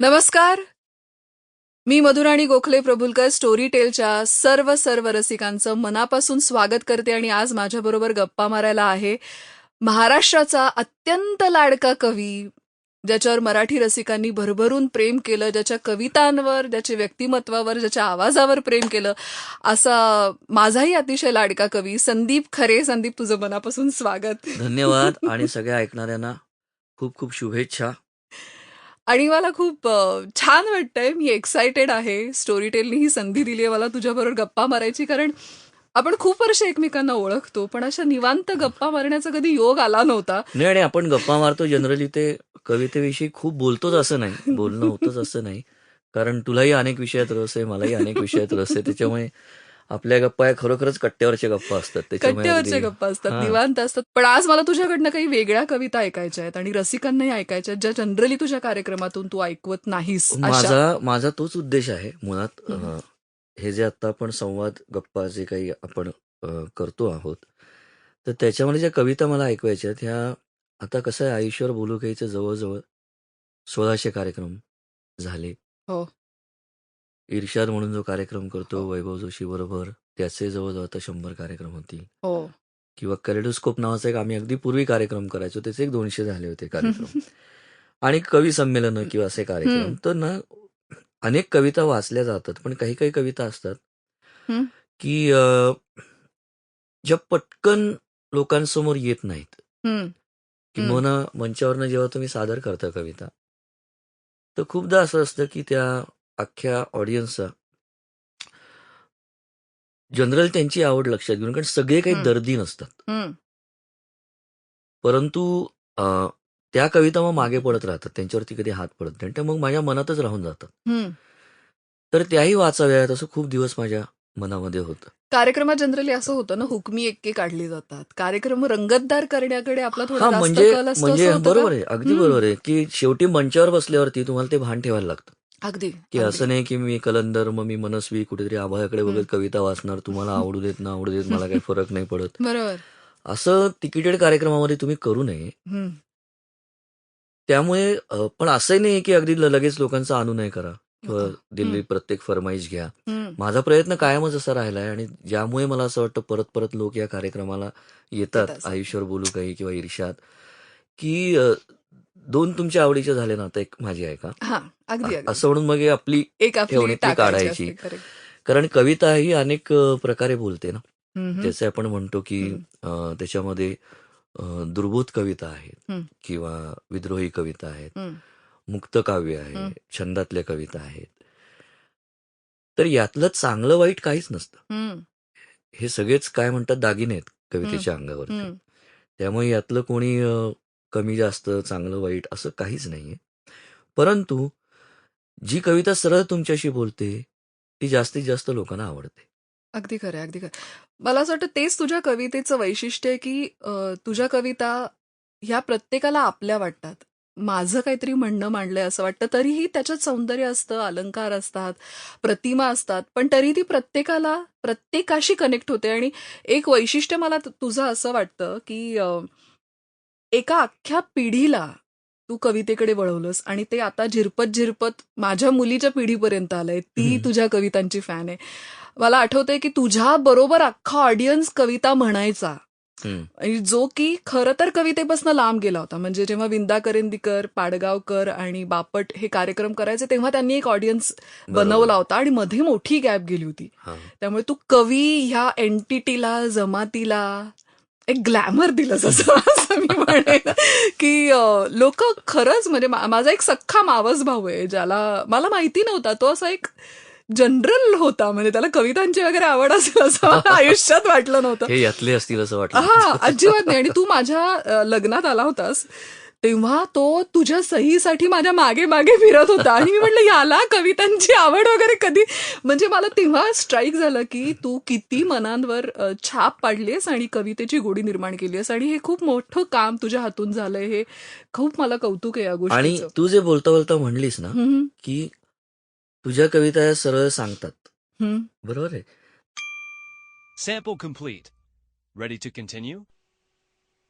नमस्कार. मी मधुराणी गोखले प्रभुलकर स्टोरी टेलच्या सर्व सर्व रसिकांचं मनापासून स्वागत करते आणि आज माझ्याबरोबर गप्पा मारायला आहे महाराष्ट्राचा अत्यंत लाडका कवी ज्याच्यावर मराठी रसिकांनी भरभरून प्रेम केलं ज्याच्या कवितांवर ज्याच्या व्यक्तिमत्वावर ज्याच्या आवाजावर प्रेम केलं असा माझाही अतिशय लाडका कवी संदीप खरे. संदीप तुझं मनापासून स्वागत. धन्यवाद. आणि सगळ्या ऐकणाऱ्यांना खूप खूप शुभेच्छा. आणि मला खूप अ, छान वाटतंय. मी एक्सायटेड आहे. स्टोरी टेलनी ही संधी दिली आहे मला तुझ्याबरोबर गप्पा मारायची. कारण आपण खूप वर्ष एकमेकांना ओळखतो पण अशा निवांत गप्पा मारण्याचा कधी योग आला नव्हता. नाही आणि आपण गप्पा मारतो जनरली ते कवितेविषयी खूप बोलतोच असं नाही. बोलणं होतच असं नाही. कारण तुलाही अनेक विषयात रस आहे मलाही अनेक विषयात रस आहे. त्याच्यामुळे आपल्या गप्पा या खरोखरच कट्ट्यावरच्या गप्पा असतात कट्ट्यावरच्या गप्पा असतात. निवांत असतात. पण आज मला तुझ्याकडनं काही वेगळ्या कविता ऐकायच्या आहेत आणि रसिकांनाही ऐकायच्या आहेत ज्या जनरली तुझ्या कार्यक्रमातून तू ऐकवत नाहीस माझा माझा तोच उद्देश आहे मुळात. हे जे आता आपण संवाद गप्पा जे काही आपण करतो आहोत तर त्याच्यामध्ये ज्या कविता मला ऐकवायच्या आहेत ह्या आता कसं आहे आयुष्यावर बोलू काहीचे जवळजवळ सोळाशे कार्यक्रम झाले. हो. इर्शाद म्हणून जो कार्यक्रम करतो वैभव जोशी बरोबर त्याचे जवळजवळ आता शंभर कार्यक्रम होतील. हो. किंवा कॅलेडोस्कोप नावाचा एक आम्ही अगदी पूर्वी कार्यक्रम करायचो त्याचे एक दोनशे झाले होते कार्यक्रम. आणि कवी संमेलन किंवा असे कार्यक्रम. तर ना अनेक कविता वाचल्या जातात पण काही काही कविता असतात. की अ, ज्या पटकन लोकांसमोर येत नाहीत. हम्म. किंवा मंचावरनं जेव्हा तुम्ही सादर करता कविता तर खूपदा असं असतं की त्या अख्ख्या ऑडियन्सचा जनरल त्यांची आवड लक्षात घेऊन कारण सगळे काही. दर्दी नसतात. परंतु अ, त्या कविता मग मागे पडत राहतात त्यांच्यावरती कधी हात पडत नाही त्या मग माझ्या मनातच राहून जातात. तर त्याही वाचाव्यात असं खूप दिवस माझ्या मनामध्ये होतं कार्यक्रमात जनरली असं होतं ना हुकमी एक्के काढली जातात कार्यक्रम रंगतदार करण्याकडे आपला थोडा हा जास्त म्हणजे कल असतो म्हणजे असं होतं बरोबर? आहे अगदी हम्म. बरोबर आहे की शेवटी मंचावर बसल्यावरती तुम्हाला ते भान ठेवायला लागतं अगदी की. असं नाही की मी कलंदर मग मी मनस्वी कुठेतरी आभाळाकडे. बघत कविता वाचणार तुम्हाला आवडू देत ना आवडू देत मला काही फरक नाही पडत बरोबर असं तिकिटेड कार्यक्रमामध्ये तुम्ही करू नये. त्यामुळे पण असंही नाही की अगदी लगेच लोकांचा अनुनय करा किंवा हम्म. दिल्ली प्रत्येक फरमाईश घ्या. माझा प्रयत्न कायमच असा राहिलाय आणि ज्यामुळे मला असं वाटतं परत परत लोक या कार्यक्रमाला येतात. आयुष्यावर बोलू काही किंवा ईर्ष्यात की दोन तुमच्या आवडीचे झाले ना एक माझी आहे का हा अगदी असं म्हणून मग आपली एक आपली ठेवणी काढायची. कारण कविता ही अनेक प्रकारे बोलते ना. त्याचे आपण म्हणतो की त्याच्यामध्ये दुर्बोध कविता आहेत. किंवा विद्रोही कविता आहेत. मुक्त काव्य. आहे छंदातल्या कविता आहेत तर यातलं चांगलं वाईट काहीच नसतं. हे सगळेच काय म्हणतात दागिने आहेत कवितेच्या अंगावरती हम्म. त्यामुळे यातलं कोणी कमी जास्त चांगलं वाईट असं काहीच नाही आहे परंतु जी कविता सरळ तुमच्याशी बोलते ती जास्तीत जास्त लोकांना आवडते. अगदी खरं आहे, अगदी खरं आहे. मला असं वाटतं तेच तुझ्या कवितेचं वैशिष्ट्य आहे की अ, तुझ्या कविता ह्या प्रत्येकाला आपल्या वाटतात. माझं काहीतरी म्हणणं मांडलंय असं वाटतं. तरीही त्याच्यात सौंदर्य असतं अलंकार असतात प्रतिमा असतात. पण तरी ती प्रत्येकाला प्रत्येकाशी कनेक्ट होते. आणि एक वैशिष्ट्य मला तु- तुझं असं वाटतं की अ, एका अख्ख्या पिढीला तू कवितेकडे वळवलंस आणि ते आता झिरपत झिरपत माझ्या मुलीच्या पिढीपर्यंत आलंय ती. तुझ्या कवितांची फॅन आहे मला आठवतंय की तुझ्या बरोबर अख्खा ऑडियन्स कविता म्हणायचा जो की खरं तर कवितेपासून लांब गेला होता म्हणजे जेव्हा विंदा करंदीकर पाडगावकर आणि बापट हे कार्यक्रम करायचे तेव्हा त्यांनी एक ऑडियन्स. बनवला होता आणि मध्ये मोठी गॅप गेली होती. त्यामुळे तू कवी ह्या एंटिटीला जमातीला एक ग्लॅमर दिलंस असं असं मी म्हणेन की लोक खरंच म्हणजे माझा एक सख्खा मावस भाऊ आहे ज्याला मला माहिती नव्हता तो असा एक जनरल होता म्हणजे त्याला कवितांची वगैरे आवड असेल असं मला आयुष्यात वाटलं नव्हतं. हे यातले असतील असं वाटलं. हा अजिबात नाही. आणि तू माझ्या लग्नात आला होतास. तेव्हा तो तुझ्या सहीसाठी माझ्या मागे मागे फिरत होता. आणि मी म्हटलं याला कवितांची आवड वगैरे कधी म्हणजे मला तेव्हा स्ट्राईक झालं की तू किती मनांवर छाप पाडलीस आणि कवितेची गोडी निर्माण केली आहेस आणि हे खूप मोठं काम तुझ्या हातून झालंय. हे खूप मला कौतुक आहे या आणि गोष्टीचं तू जे बोलता बोलता म्हणलीस ना की तुझ्या कविता या सरळ सांगतात. हम्म. बरोबर आहे?